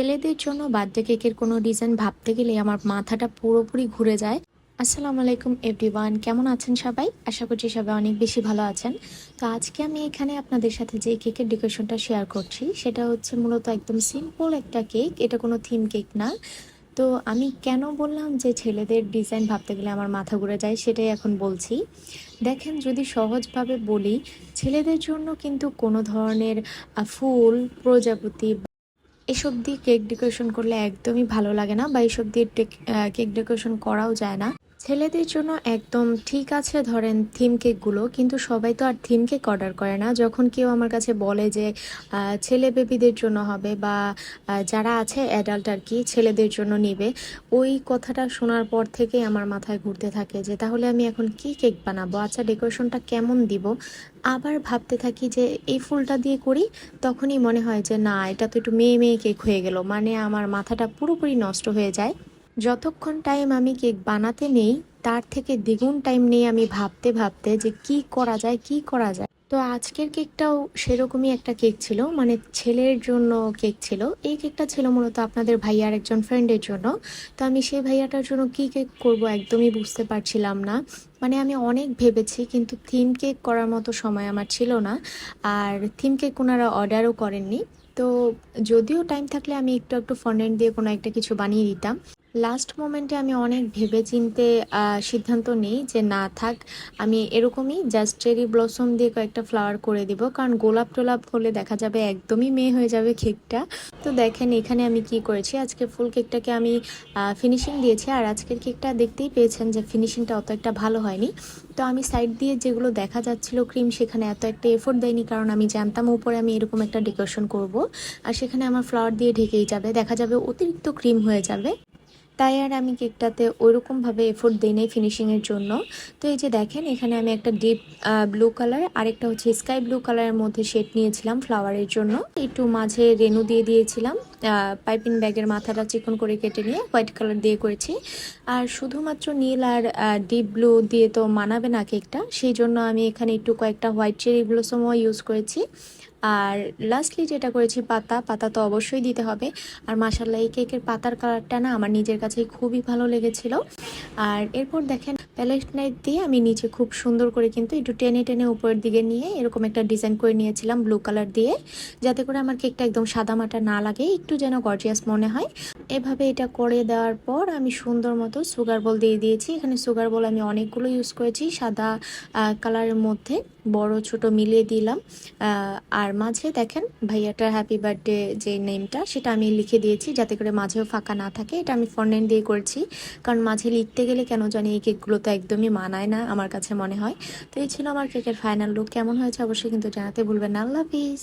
ছেলেদের জন্য বার্থডে কেকের কোনো ডিজাইন ভাবতে গেলে আমার মাথাটা পুরোপুরি ঘুরে যায়। আসসালামু আলাইকুম এভরিওয়ান কেমন আছেন সবাই? আশা করছি সবাই অনেক বেশি ভালো আছেন। তো আজকে আমি এখানে আপনাদের সাথে যে কেকের ডেকোরেশনটা শেয়ার করছি, সেটা হচ্ছে মূলত একদম সিম্পল একটা কেক এটা কোনো থিম কেক না। তো আমি কেন বললাম যে ছেলেদের ডিজাইন ভাবতে গেলে আমার মাথা ঘুরে যায়, সেটাই এখন বলছি। দেখেন, যদি সহজভাবে বলি, ছেলেদের জন্য কিন্তু কোনো ধরনের ফুল, প্রজাপতি এসব দিয়ে কেক ডেকোরেশন করলে একদমই ভালো লাগে না বা এসব দিয়ে কেক ডেকোরেশন করাও যায় না। ছেলেদের জন্য একদম ঠিক আছে ধরেন থিম কেকগুলো কিন্তু সবাই তো আর থিম কেক অর্ডার করে না। যখন কেউ আমার কাছে বলে যে ছেলে বেবিদের জন্য হবে বা যারা আছে অ্যাডাল্ট আর কি, ছেলেদের জন্য নিবে, ওই কথাটা শোনার পর থেকেই আমার মাথায় ঘুরতে থাকে যে, তাহলে আমি এখন কি কেক বানাবো? আচ্ছা ডেকোরেশনটা কেমন দিব? আবার ভাবতে থাকি যে, এই ফুলটা দিয়ে করি, তখনই মনে হয় যে, না, এটা তো একটু মেয়ে মেয়ে কেক হয়ে গেল। মানে আমার মাথাটা পুরোপুরি নষ্ট হয়ে যায়। যতক্ষণ টাইম আমি কেক বানাতে নেই, তার থেকে দ্বিগুণ টাইম নেই আমি ভাবতে ভাবতে যে কি করা যায়, কি করা যায়। তো আজকের কেকটাও সেরকমই একটা কেক ছিল মানে ছেলের জন্য কেক ছিল। এই কেকটা ছিল মূলত আপনাদের ভাইয়ার একজন ফ্রেন্ডের জন্য। তো আমি সেই ভাইয়াটার জন্য কি কেক করব একদমই বুঝতে পারছিলাম না। মানে আমি অনেক ভেবেছি, কিন্তু থিম কেক করার মতো সময় আমার ছিল না। আর থিম কেক ওনারা অর্ডারও করেননি। তো যদিও টাইম থাকলে আমি একটু একটু ফন্ডেন্ট দিয়ে কোনো একটা কিছু বানিয়ে দিতাম। লাস্ট মোমেন্টে আমি অনেক ভেবে চিনতে সিদ্ধান্ত নিই যে না থাক, আমি এরকমই জাস্ট চেরি ব্লসম দিয়ে কয়েকটা ফ্লাওয়ার করে দিব। কারণ গোলাপ টোলাপ হলে দেখা যাবে একদমই মেয়ে হয়ে যাবে কেকটা তো দেখেন এখানে আমি কি করেছি, আজকে ফুল কেকটাকে আমি ফিনিশিং দিয়েছি। আর আজকের কেকটা দেখতেই পেয়েছেন যে ফিনিশিংটা অত একটা ভালো হয়নি। তো আমি সাইড দিয়ে যেগুলো দেখা যাচ্ছিল ক্রিম সেখানে এত একটা এফোর্ট দেয়নি। কারণ আমি জানতাম উপরে আমি এরকম একটা ডেকোরেশন করব। আর সেখানে আমার ফ্লাওয়ার দিয়ে ঢেকেই যাবে। দেখা যাবে অতিরিক্ত ক্রিম হয়ে যাবে। তাই আর আমি কেকটাতে ওইরকমভাবে এফোর্ট দিই নাই ফিনিশিংয়ের জন্য। তো এই যে দেখেন, এখানে আমি একটা ডিপ ব্লু কালার আরেকটা হচ্ছে স্কাই ব্লু কালারের মধ্যে শেড নিয়েছিলাম ফ্লাওয়ারের জন্য। একটু মাঝে রেনু দিয়ে দিয়েছিলাম পাইপিং ব্যাগের মাথাটা চিকন করে কেটে নিয়ে হোয়াইট কালার দিয়ে করেছি। আর শুধুমাত্র নীল আর ডিপ ব্লু দিয়ে তো মানাবে না কেকটা, সেই জন্য আমি এখানে একটু কয়েকটা হোয়াইট চেরি ব্লসমও ইউজ করেছি। আর লাস্টলি যেটা করেছি পাতা পাতা তো অবশ্যই দিতে হবে। আর মাসাল্লাহ এই কেকের পাতার কালারটা না আমার নিজের কাছেই খুবই ভালো লেগেছিল। আর এরপর দেখেন প্যালেট নাইট দিয়ে আমি নিচে খুব সুন্দর করে কিন্তু একটু টেনে টেনে উপরের দিকে নিয়ে এরকম একটা ডিজাইন করে নিয়েছিলাম ব্লু কালার দিয়ে। যাতে করে আমার কেকটা একদম সাদামাটা না লাগে একটু যেন গর্জিয়াস মনে হয়। এভাবে এটা করে দেওয়ার পর আমি সুন্দর মতো সুগার বল দিয়ে দিয়েছি। এখানে সুগার বল আমি অনেকগুলো ইউজ করেছি। সাদা কালারের মধ্যে বড় ছোট মিলিয়ে দিলাম। আহ, আর মাঝে দেখেন ভাইয়াটার হ্যাপি বার্থডে যে নেমটা সেটা আমি লিখে দিয়েছি যাতে করে মাঝেও ফাঁকা না থাকে। এটা আমি ফন্ডেন্ট দিয়ে করছি। কারণ মাঝে লিখতে গেলে কেন জানি এই কেকগুলো তো একদমই মানায় না আমার কাছে মনে হয়। তো এই ছিল আমার কেকের ফাইনাল লুক কেমন হয়েছে অবশ্যই কিন্তু জানাতে ভুলবেন আল্লাহ হাফিজ।